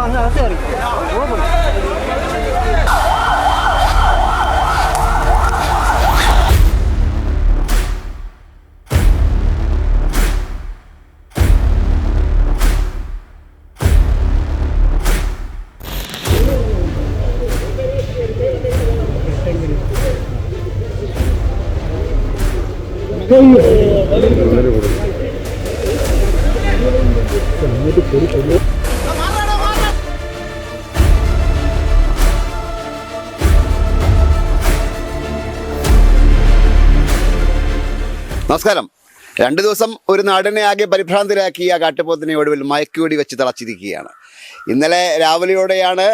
അകത്ത് കയറി നമസ്കാരം. രണ്ടു ദിവസം ഒരു നാടിനെ ആകെ പരിഭ്രാന്തരാക്കിയ കാട്ടുപോത്തിനെ ഒടുവിൽ മയക്കുവെടി വെച്ച് തളച്ചിരിക്കുകയാണ്. ഇന്നലെ രാവിലെയോടെയാണ്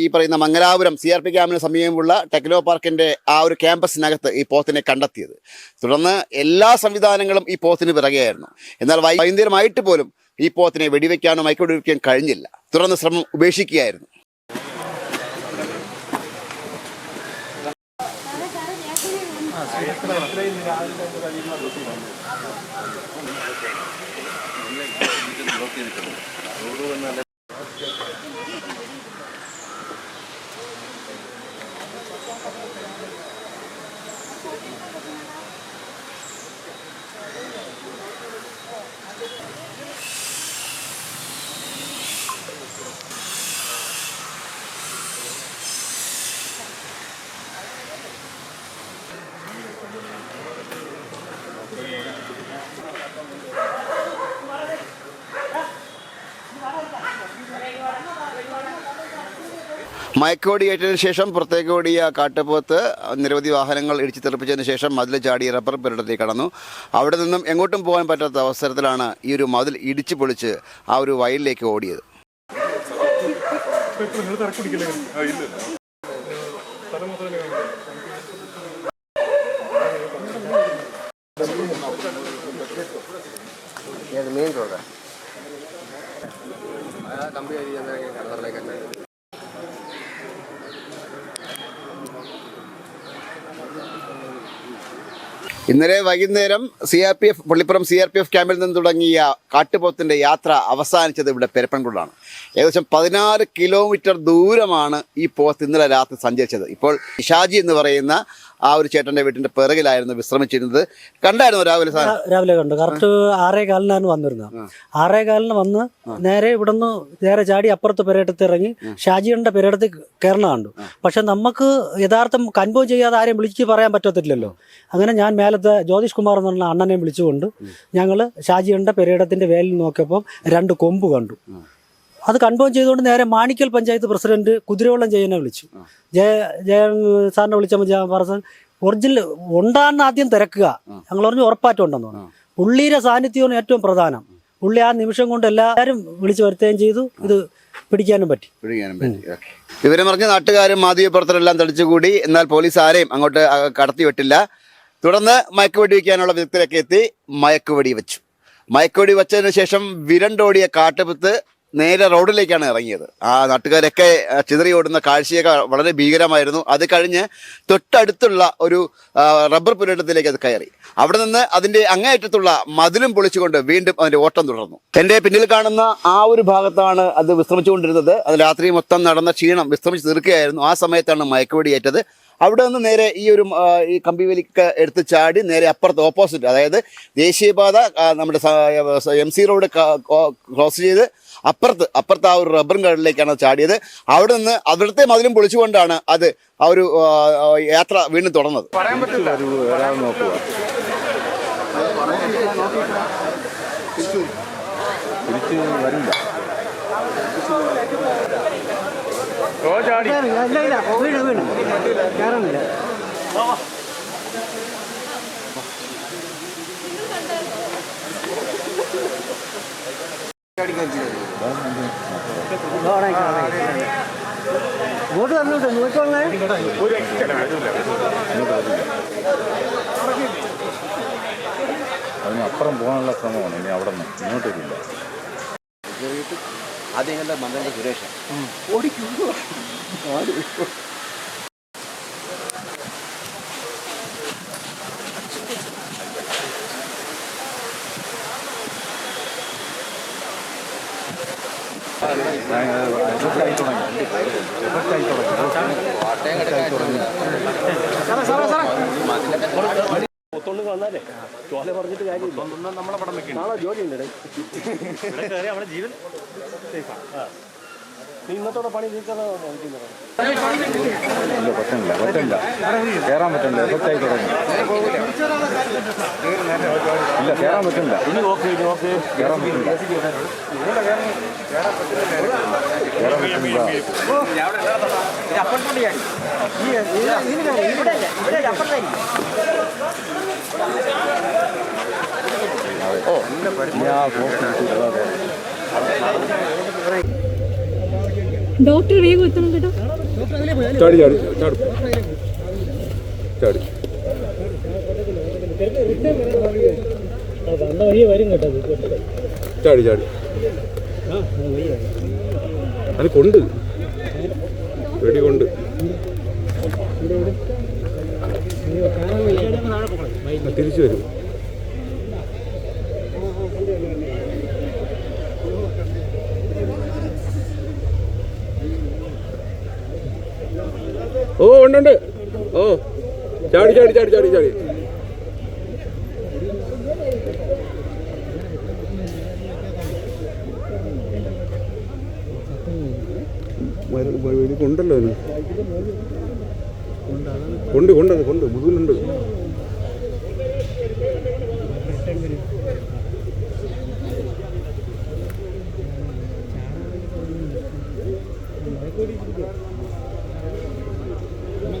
ഈ പറയുന്ന മംഗലാപുരം സി ആർ പി ക്യാമ്പിന് സമീപമുള്ള ടെക്നോ പാർക്കിന്റെ ആ ഒരു ക്യാമ്പസിനകത്ത് ഈ പോത്തിനെ കണ്ടെത്തിയത്. തുടർന്ന് എല്ലാ സംവിധാനങ്ങളും ഈ പോത്തിന് പിറകെയായിരുന്നു. എന്നാൽ വൈകുന്നേരമായിട്ട് പോലും ഈ പോത്തിനെ വെടിവെക്കാനോ മയക്കുവടി വെക്കാൻ കഴിഞ്ഞില്ല. തുടർന്ന് ശ്രമം ഉപേക്ഷിക്കുകയായിരുന്നു. ചെയ്തിട്ടുണ്ട് അതോടുകൂടി നല്ല മയക്കോടിയേറ്റതിനു ശേഷം പുറത്തേക്ക് ഓടിയ കാട്ടുപോത്ത് നിരവധി വാഹനങ്ങൾ ഇടിച്ചു തെറിപ്പിച്ചതിന് ശേഷം മതിൽ ചാടി റബ്ബർ പുരടത്തിൽ കടന്നു. അവിടെ നിന്നും എങ്ങോട്ടും പോകാൻ പറ്റാത്ത അവസരത്തിലാണ് ഈ ഒരു മതിൽ ഇടിച്ചു പൊളിച്ച് ആ ഒരു വയലിലേക്ക് ഓടിയത്. ഇന്നലെ വൈകുന്നേരം C R P F Pallippuram C R P F ക്യാമ്പിൽ നിന്ന് തുടങ്ങിയ കാട്ടുപോത്തിന്റെ യാത്ര അവസാനിച്ചത് ഇവിടെ പെരപ്പൻകുണ്ടാണ് ഏകദേശം പതിനാറ് കിലോമീറ്റർ ദൂരമാണ് ഈ പോത്ത് ഇന്നലെ രാത്രി സഞ്ചരിച്ചത്. ഇപ്പോൾ ഷാജി എന്ന് പറയുന്ന ആ ഒരു ചേട്ടന്റെ വീട്ടിന്റെ പിറകിലായിരുന്നു വിശ്രമിച്ചിരുന്നത്. കണ്ടായിരുന്നു രാവിലെ രാവിലെ കണ്ടു. കറക്റ്റ് ആറേ കാലിനാണ് വന്നിരുന്നത്. ആറേ കാലിന് വന്ന് നേരെ ഇവിടുന്ന് നേരെ ചാടി അപ്പുറത്ത് പെരേട്ടത്ത് ഇറങ്ങി ഷാജിയുടെ പെരേടത്ത് കയറണ കണ്ടു. പക്ഷെ നമുക്ക് യഥാർത്ഥം കൺഫേം ചെയ്യാതെ ആരെയും വിളിച്ച് പറയാൻ പറ്റത്തില്ലല്ലോ. അങ്ങനെ ഞാൻ മേലത്തെ ജ്യോതിഷ് കുമാർ എന്ന് പറഞ്ഞ അണ്ണനെ വിളിച്ചുകൊണ്ട് ഞങ്ങൾ ഷാജിയുടെ പെരേടത്തിന്റെ വേലിൽ നോക്കിയപ്പോൾ രണ്ട് കൊമ്പ് കണ്ടു. അത് കൺഫേം ചെയ്തുകൊണ്ട് നേരെ മാണിക്കൽ പഞ്ചായത്ത് പ്രസിഡന്റ് കുതിരവള്ളം ജയനെ വിളിച്ചു. ജയ ജയൻ സാറിനെ വിളിച്ചപ്പോൾ പറഞ്ഞ ഒറിജിനൽ ഉണ്ടാന്ന് ആദ്യം തിരക്കുക. ഞങ്ങൾ പറഞ്ഞു ഉറപ്പായിട്ടും ഉണ്ടെന്ന് പറഞ്ഞു പുള്ളിയുടെ സാന്നിധ്യമാണ് ഏറ്റവും പ്രധാനം. പുള്ളി ആ നിമിഷം കൊണ്ട് എല്ലാവരും വിളിച്ചു വരുത്തുകയും ചെയ്തു. ഇത് പിടിക്കാനും പറ്റി. പിടിക്കാനും പറ്റി. വിവരം പറഞ്ഞ നാട്ടുകാരും മാധ്യമപ്രവർത്തകരെല്ലാം തടിച്ചുകൂടി എന്നാൽ പോലീസ് ആരെയും അങ്ങോട്ട് കടത്തി കടത്തിവിട്ടില്ല തുടർന്ന് മയക്കുവെടി വയ്ക്കാനുള്ള വിദഗ്ധരൊക്കെ എത്തി. മയക്കുവെടി വെച്ചു മയക്കുവെടി വെച്ചതിന് ശേഷം വിരണ്ടോടിയ കാട്ടുപത്ത് നേരെ റോഡിലേക്കാണ് ഇറങ്ങിയത്. ആ നാട്ടുകാരൊക്കെ ചിതറി ഓടുന്ന കാഴ്ചയൊക്കെ വളരെ ഭീകരമായിരുന്നു. അത് കഴിഞ്ഞ് തൊട്ടടുത്തുള്ള ഒരു റബ്ബർ പുരയിടത്തിലേക്ക് അത് കയറി. അവിടെ നിന്ന് അതിന്റെ അങ്ങേയറ്റത്തുള്ള മതിലും പൊളിച്ചുകൊണ്ട് വീണ്ടും അതിന്റെ ഓട്ടം തുടർന്നു. എന്റെ പിന്നിൽ കാണുന്ന ആ ഒരു ഭാഗത്താണ് അത് വിശ്രമിച്ചുകൊണ്ടിരുന്നത്. അത് രാത്രി മൊത്തം നടന്ന ക്ഷീണം വിശ്രമിച്ച് തീർക്കുകയായിരുന്നു. ആ സമയത്താണ് മയക്കുവെടി ഏറ്റത്. അവിടെ നിന്ന് നേരെ ഈ ഒരു ഈ കമ്പിവലിക്ക് എടുത്ത് ചാടി നേരെ അപ്പുറത്ത് ഓപ്പോസിറ്റ് അതായത് ദേശീയപാത നമ്മുടെ എം സി റോഡ് ക്രോസ് ചെയ്ത് അപ്പുറത്ത് അപ്പുറത്ത് ആ ഒരു റബ്ബർ കടലിലേക്കാണ് അത് ചാടിയത്. അവിടെ നിന്ന് അവിടുത്തെ മതിലും പൊളിച്ചുകൊണ്ടാണ് അത് ആ ഒരു യാത്ര വീണ്ടും തുടർന്നത്. ഇല്ല ഇല്ല വീണ് വീണ് കയറുന്നില്ല വോട്ട് തന്നിട്ട് നോക്കിക്കോളേ അപ്പുറം പോകാനുള്ള ശ്രമമാണ്. ഇനി അവിടെ നിന്ന് ഇങ്ങോട്ടേക്കില്ല ആദ്യം ഞങ്ങളുടെ മന്ത്രി സുരേഷ് എഫക്റ്റായി തുടങ്ങി എഫക്റ്റായി തുടങ്ങി ഇല്ല പറ്റുന്നില്ല പറ്റില്ല കയറാൻ പറ്റില്ല എഫക്റ്റായി തുടങ്ങി. ഇല്ല കയറാൻ പറ്റില്ല ഇനി ഓക്കെ ഇനി ഓക്കെ കയറാൻ പറ്റില്ല കയറാൻ പറ്റില്ല ആ പോസ്റ്റ് ഇട്ടിട്ട് ഡോക്ടർ വേഗം എത്തണം കേട്ടോ. ചാടി ചാടി ചാടി. അത് കൊണ്ട്. വെടി കൊണ്ട്. തിരിച്ചു വരും. ഓ ഉണ്ട് ഉണ്ട്. ഓ ചാടി ചാടി ചാടി ചാടി ചാടി. കൊണ്ടല്ലോ കൊണ്ട് കൊണ്ടത് കൊണ്ട് മുതുകിലുണ്ട്.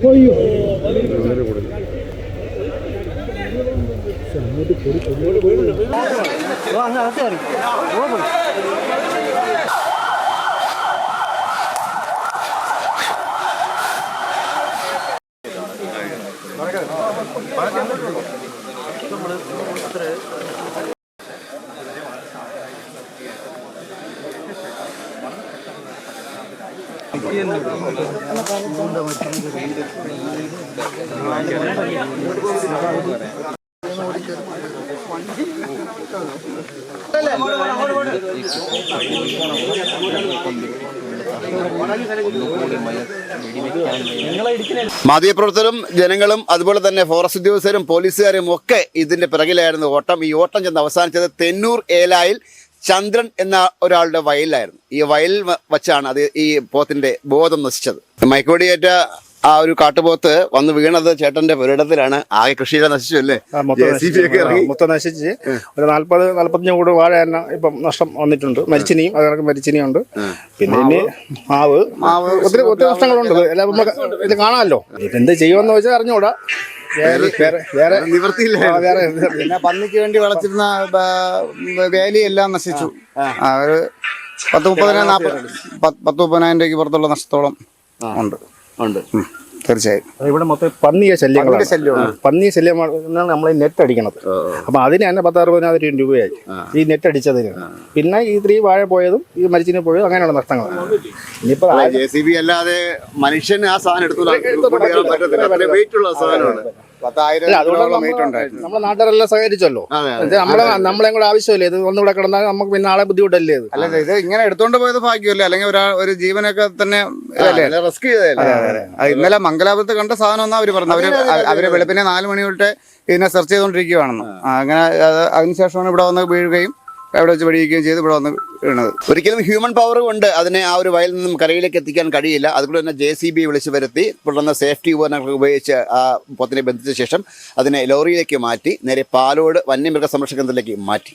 അങ്ങനെ കൊടുക്കും മാധ്യമപ്രവർത്തകരും ജനങ്ങളും അതുപോലെ തന്നെ ഫോറസ്റ്റ് ഉദ്യോഗസ്ഥരും പോലീസുകാരും ഒക്കെ ഇതിന്റെ പിറകിലായിരുന്നു ഓട്ടം. ഈ ഓട്ടം ചെന്ന് അവസാനിച്ചത് തെന്നൂർ ഏലായിൽ ചന്ദ്രൻ എന്ന ഒരാളുടെ വയലിലായിരുന്നു. ഈ വയലിൽ വച്ചാണ് അത് ഈ പോത്തിന്റെ ബോധം നശിച്ചത്. മൈക്കോടിയേറ്റ ആ ഒരു കാട്ടുപോത്ത് വന്ന് വീണത് ചേട്ടന്റെ പുരടത്തിലാണ് ആകെ കൃഷിയിലെ നശിച്ചു അല്ലേ? മൊത്തം നശിച്ച്. ഒരു നാല്പത് നാല്പത്തഞ്ച് കൂട് വാഴ തന്നെ ഇപ്പം നഷ്ടം വന്നിട്ടുണ്ട്. മരിച്ചിനിയും അതിനൊക്കെ മരിച്ചിനിയുണ്ട്. പിന്നെ ഇനി മാവ്. ഒത്തിരി ഒത്തിരി നഷ്ടങ്ങളുണ്ട് എല്ലാം ഇത് കാണാമല്ലോ. ഇതെന്ത് എന്ത് ചെയ്യുമെന്ന് വെച്ചാൽ അറിഞ്ഞൂടാ വേറെ നിവർത്തിയില്ല. പിന്നെ പന്നിക്ക് വേണ്ടി വളച്ചിരുന്ന വേലിയെല്ലാം വേലി എല്ലാം നശിച്ചു. അവർ ഒരു പത്ത് മുപ്പതിനായിരം നാൽപ്പത് പത്ത് മുപ്പതിനായിരം രൂപയ്ക്ക് പുറത്തുള്ള നഷ്ടത്തോളം ഉണ്ട്. ഉണ്ട്. തീർച്ചയായും. ഇവിടെ മൊത്തം പന്നിയ ശല്യങ്ങളാണ്. ശല്യമാണ്. പന്നിയ ശല്യമാണ് നമ്മൾ നെറ്റ് അടിക്കണത്. അപ്പൊ അതിന് തന്നെ പത്ത് അറുപതിനായിരം രൂപയായി ഈ നെറ്റ് അടിച്ചതിന്. പിന്നെ ഈ സ്ത്രീ വാഴ പോയതും ഈ മരിച്ചിന് പോയതും അങ്ങനെയുള്ള നഷ്ടങ്ങൾ ഇനിയിപ്പോ ജെ സി ബി അല്ലാതെ മനുഷ്യന് ആ സാധനം എടുത്തു കൊണ്ടുവരാൻ വെയിറ്റ് ഉള്ള സാധനമാണ്. പത്തായിരം നമ്മളെ നാട്ടുകാരെല്ലാം സഹകരിച്ചല്ലോ. നമ്മളെ നമ്മളെ കൂടെ ആവശ്യമില്ല. ഇത് ഒന്നുകൂടെ കിടന്നാൽ നമുക്ക് പിന്നെ ആളെ ബുദ്ധിമുട്ടല്ലേ ഇത്? അല്ല ഇത് ഇങ്ങനെ എടുത്തോണ്ട് പോയത് ഭാഗ്യമല്ലേ? അല്ലെങ്കിൽ ഒരാൾ ഒരു ജീവനൊക്കെ തന്നെ റിസ്ക് ഇന്നലെ മംഗലാപുരത്ത് കണ്ട സാധനം എന്നാ അവർ പറഞ്ഞത്? അവർ അവർ വെളുപ്പിനെ നാല് മണി തൊട്ട് ഇതിനെ സെർച്ച് ചെയ്തോണ്ടിരിക്കുവാണെന്ന്. അങ്ങനെ അത് അതിനുശേഷമാണ് ഇവിടെ വന്ന് വീഴുകയും അവിടെ വെച്ച് പഠിക്കുകയും ചെയ്ത് ഇവിടെ വന്ന് വീണത്. ഒരിക്കലും ഹ്യൂമൻ പവർ കൊണ്ട് അതിനെ ആ ഒരു വയലിൽ നിന്നും കരയിലേക്ക് എത്തിക്കാൻ കഴിയില്ല. അതുകൊണ്ട് തന്നെ ജെ സി ബി വിളിച്ചു വരുത്തി തുടർന്ന് സേഫ്റ്റി ഉപകരണങ്ങൾ ഉപയോഗിച്ച് ആ പൊത്തിനെ ബന്ധിച്ച ശേഷം അതിനെ ലോറിയിലേക്ക് മാറ്റി നേരെ പാലോട് വന്യമൃഗ സംരക്ഷണ കേന്ദ്രത്തിലേക്ക് മാറ്റി.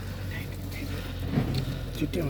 സാർ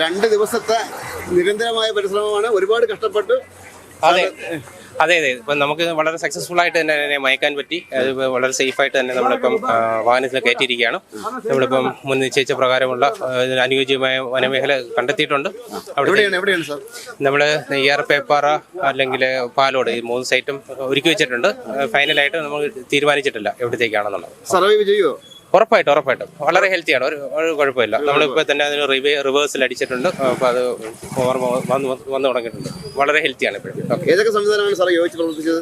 രണ്ട് ദിവസത്തെ നിരന്തരമായ പരിശ്രമമാണ്. ഒരുപാട് കഷ്ടപ്പെട്ട്. അതെ. അതെ അതെ. ഇപ്പം നമുക്ക് വളരെ സക്സസ്ഫുൾ ആയിട്ട് തന്നെ അതിനെ മയക്കാൻ പറ്റി. അത് വളരെ സേഫ് ആയിട്ട് തന്നെ നമ്മളിപ്പം വാഹനത്തിൽ കയറ്റിയിരിക്കുകയാണ്. നമ്മളിപ്പം മുൻ നിശ്ചയിച്ച പ്രകാരമുള്ള അനുയോജ്യമായ വനമേഖല കണ്ടെത്തിയിട്ടുണ്ട്. അവിടെ നമ്മൾ നെയ്യാർ പേപ്പാറ അല്ലെങ്കിൽ പാലോട് ഈ മൂന്ന് സൈറ്റും ഒരുക്കി വെച്ചിട്ടുണ്ട്. ഫൈനലായിട്ട് നമ്മൾ തീരുമാനിച്ചിട്ടില്ല എവിടത്തേക്കാണെന്നുള്ളത്. സർവൈവ് ചെയ്യുമോ ഉറപ്പായിട്ടും ഉറപ്പായിട്ടും. വളരെ ഹെൽത്തിയാണ് ഒരു ഒരു കുഴപ്പമില്ല. നമ്മളിപ്പോൾ തന്നെ അതിന് റിവേ റിവേഴ്സിൽ അടിച്ചിട്ടുണ്ട്. അപ്പോൾ അത് ഓർമ്മ വന്ന് വന്ന് തുടങ്ങിയിട്ടുണ്ട്. വളരെ ഹെൽത്തിയാണ് ഇപ്പോഴും. ഓക്കെ ഏതൊക്കെ സംവിധാനമാണ് സാറേ യോജിച്ച് പ്രവർത്തിച്ചത്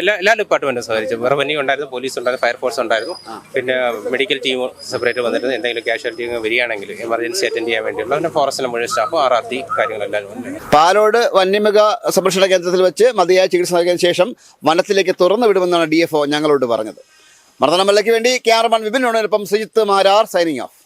എല്ലാ എല്ലാ ഡിപ്പാർട്ട്മെന്റും സഹകരിച്ചു. റവന്യൂ ഉണ്ടായിരുന്നു പോലീസ് ഉണ്ടായിരുന്നു ഫയർഫോഴ്സ് ഉണ്ടായിരുന്നു. പിന്നെ മെഡിക്കൽ ടീം സെപ്പറേറ്റ് വന്നിരുന്നു. എന്തെങ്കിലും കാഷ്വാലിറ്റി വരികയാണെങ്കിൽ എമർജൻസി അറ്റൻഡ് ചെയ്യാൻ വേണ്ടിയുള്ള പിന്നെ ഫോറസ്റ്റിലെ മുഴുവൻ സ്റ്റാഫും ആർ ആർ ടി കാര്യങ്ങളെല്ലാം പാലോട് വന്യമൃഗ സംരക്ഷണ കേന്ദ്രത്തിൽ വെച്ച് മതിയായ ചികിത്സ നൽകിയതിനു ശേഷം വനത്തിലേക്ക് തുറന്നു വിടുമെന്നാണ് ഡി എഫ് ഒ ഞങ്ങളോട് പറഞ്ഞത്. മർദ്ദനമല്ലയ്ക്ക് വേണ്ടി ക്യാമറമാൻ വിപിൻ ഉണർപ്പം സുജിത്ത് മാരാർ സൈനിങ് ഓഫ്